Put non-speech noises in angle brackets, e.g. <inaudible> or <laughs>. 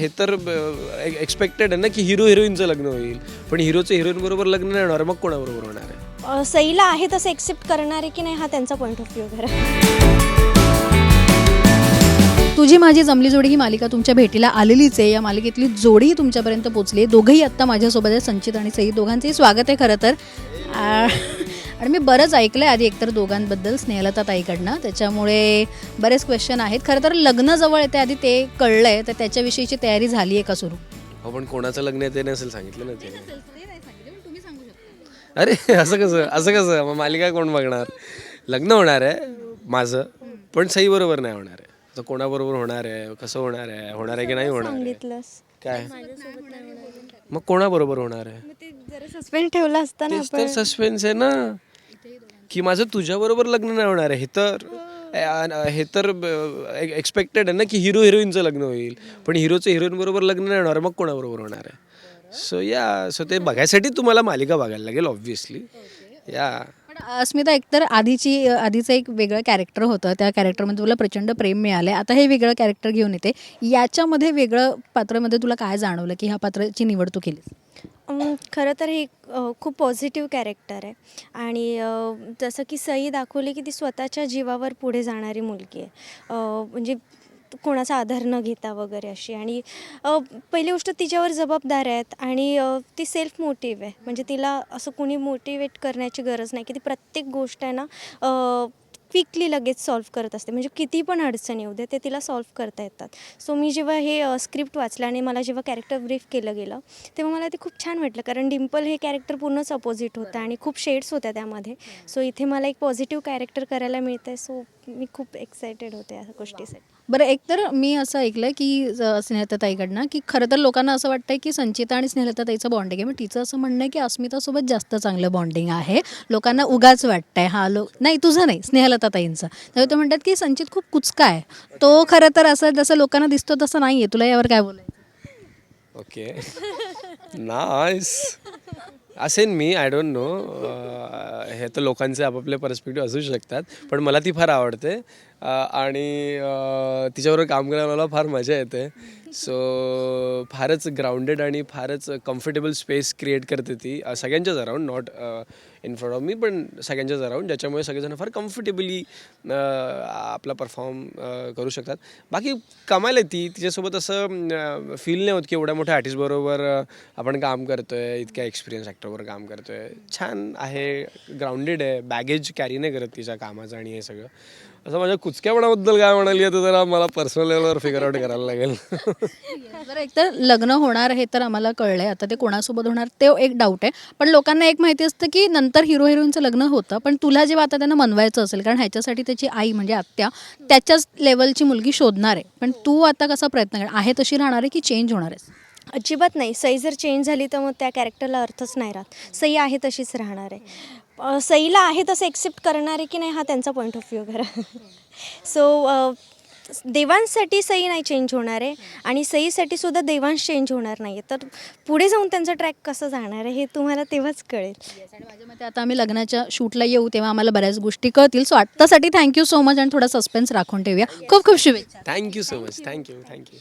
हे तर एक्सपेक्टेड आहे ना की हिरो हिरोईनचं लग्न होईल. पण हिरोचं हिरोईन बरोबर लग्न नाही होणार मग कोणाबरोबर होणार आहे? अ, सईला आहे तसं एक्सेप्ट करणारे की नाही हा त्यांचा पॉईंट ऑफ व्ह्यू खरं. तुझी माझी जमली जोडी ही मालिका तुमच्या भेटीला आलेलीच आहे. या मालिकेतली जोडीही तुमच्यापर्यंत पोहोचली आहे. दोघंही आत्ता माझ्यासोबत आहे संचित आणि सई. दोघांचंही स्वागत आहे खरं तर. आ, आणि मी बरंच ऐकलं आहे आधी एकतर दोघांबद्दल स्नेहलता ताईकडनं. त्याच्यामुळे बरेच क्वेश्चन आहेत. खरं तर लग्न जवळ येते आधी ते कळलं आहे तर त्याच्याविषयीची तयारी झाली आहे का सुरू? हो पण कोणाचं लग्न आहे ते नसेल सांगितलं ना ते. अरे असं कसं असं कसं मग मालिका कोण बघणार? लग्न होणार आहे माझं पण सई बरोबर नाही होणार आहे. तर कोणाबरोबर होणार आहे कसं होणार आहे होणार आहे की नाही होणार आहे? काय? मग कोणाबरोबर होणार आहे? ते जरा सस्पेंड ठेवलं असतं ना तेच तर सस्पेन्स आहे ना. की माझं तुझ्याबरोबर लग्न नाही होणार आहे. हे तर हे. तर एक्सपेक्टेड आहे ना की हिरो हिरोईनचं लग्न होईल. पण हिरोचं हिरोईन बरोबर लग्न नाही होणार मग कोणाबरोबर होणार आहे? सो या सो ते बघायसाठी तुम्हाला मालिका बघायला लागेल ऑब्व्हियसली या अस्मिता एकतर आधीची आधीचं एक वेगळं कॅरेक्टर होतं. त्या कॅरेक्टरमध्ये तुला प्रचंड प्रेम मिळालं आता हे वेगळं कॅरेक्टर घेऊन येते. याच्यामध्ये वेगळं पात्रामध्ये तुला काय जाणवलं की ह्या पात्राची निवड तू केलीस? खरं तर हे खूप पॉझिटिव्ह कॅरेक्टर आहे. आणि जसं की सई दाखवली की ती स्वतःच्या जीवावर पुढे जाणारी मुलगी आहे. म्हणजे कोणाचा आधार न घेता वगैरे अशी. आणि पहिली गोष्ट तिच्यावर जबाबदार आहेत आणि ती सेल्फ मोटिव्ह आहे. म्हणजे तिला असं कुणी मोटिवेट करण्याची गरज नाही की ती प्रत्येक गोष्ट आहे ना क्विकली लगेच सॉल्व्ह करत असते. म्हणजे किती पण अडचण येऊ दे ते तिला सॉल्व्ह करता येतात. सो मी जेव्हा हे स्क्रिप्ट वाचलं आणि मला जेव्हा कॅरेक्टर ब्रीफ केलं गेलं तेव्हा मला ते खूप छान वाटलं. कारण डिम्पल हे कॅरेक्टर पूर्णच अपोजिट होतं आणि खूप शेड्स होत्या त्यामध्ये. सो इथे मला एक पॉझिटिव्ह कॅरेक्टर करायला मिळतं आहे सो मी खूप एक्सायटेड होते या गोष्टीसाठी. बरं एकतर मी असं ऐकलं की ज- स्नेहलताताईकडनं की खरं तर लोकांना असं वाटतंय की संचिता आणि स्नेहलताताईचं बॉन्डिंग आहे. मग तिचं असं म्हणणं आहे की अस्मितासोबत जास्त चांगलं बॉन्डिंग आहे. लोकांना उगाच वाटतंय. हा लोक नाही तुझं नाही स्नेहलताताईंचं. त्यामुळे ते म्हणतात की संचित खूप कुचका आहे. तो खरं तर असं जसं लोकांना दिसतो तसं नाही आहे तुला यावर काय बोलायचं? ओके. <laughs> नाईस असेन मी आय डोंट नो हे तर लोकांचे आपापले पर्स्पेक्टिव्ह असू शकतात. पण मला ती फार आवडते. आणि तिच्याबरोबर काम करायला मला फार मजा येते. सो फारच ग्राउंडेड आणि फारच कम्फर्टेबल स्पेस क्रिएट करते ती सगळ्यांच्याच around not in front of मी पण सगळ्यांच्याच अराऊंड ज्याच्यामुळे सगळेजण फार कम्फर्टेबली आपला परफॉर्म करू शकतात. बाकी कमाल आहे ती तिच्यासोबत असं फील नाही होत की एवढ्या मोठ्या आर्टिस्टबरोबर आपण काम करतोय इतक्या एक्सपिरियन्स ॲक्टरवर काम करतोय. छान आहे ग्राउंडेड आहे बॅगेज कॅरी नाही करत तिच्या कामाचं आणि हे सगळं. असं माझ्या कुचक्यापणाबद्दल काय म्हणाली आहे तर जरा मला पर्सनल लेवलवर फिगर आउट करायला लागेल. बरं एकतर लग्न होणार हे तर आम्हाला कळलंय. आता ते कोणासोबत होणार ते एक डाऊट आहे. पण लोकांना एक माहिती असतं की नंतर हिरो हिरोईनचं लग्न होतं पण तुला जेव्हा आता त्यांना मनवायचं असेल कारण ह्याच्यासाठी त्याची आई म्हणजे आत्या त्याच्याच लेवलची मुलगी शोधणार आहे. पण तू आता कसा प्रयत्न कर? आहे तशी राहणार आहे की चेंज होणार आहेस अजिबात नाही. सई जर चेंज झाली तर मग त्या कॅरेक्टरला अर्थच नाही राहत. सई आहे तशीच राहणार आहे. सईला आहे तसं एक्सेप्ट करणारे की नाही हा त्यांचा पॉईंट ऑफ व्ह्यू खरं. सो देवांसाठी सई नाही चेंज होणार आहे आणि सईसाठी सुद्धा देवांश चेंज होणार नाही आहे तर पुढे जाऊन त्यांचा ट्रॅक कसं जाणार आहे हे तुम्हाला तेव्हाच कळेल. आणि माझ्या मते आता आम्ही लग्नाच्या शूटला येऊ तेव्हा आम्हाला बऱ्याच गोष्टी कळतील. सो आत्तासाठी थँक्यू सो मच आणि थोडा सस्पेन्स राखून ठेवूया. खूप खूप शुभेच्छा. Thank you so much thank you thank you